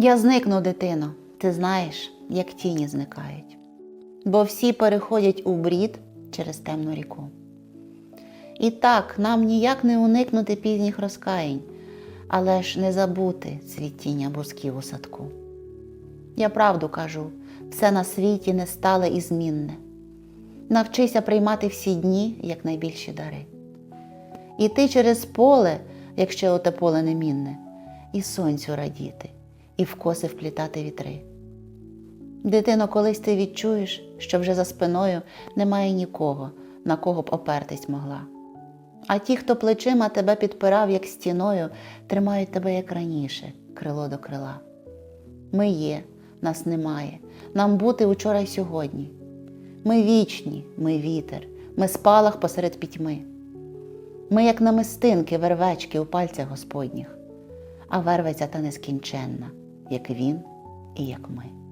Я зникну, дитино, ти знаєш, як тіні зникають, бо всі переходять у брід через темну ріку. І так, нам ніяк не уникнути пізніх розкаянь, але ж не забути цвітіння бусків у садку. Я правду кажу, все на світі не стале і змінне. Навчися приймати всі дні як найбільші дари. Іти через поле, якщо оте поле немінне, і сонцю радіти, і в коси вплітати вітри. Дитино, колись ти відчуєш, що вже за спиною немає нікого, на кого б опертись могла. А ті, хто плечима тебе підпирав, як стіною, тримають тебе як раніше, крило до крила. Ми є, нас немає, нам бути учора й сьогодні. Ми вічні, ми вітер, ми спалах посеред пітьми. Ми, як намистинки, вервечки у пальцях Господніх, а вервиця та нескінченна, як він і як ми.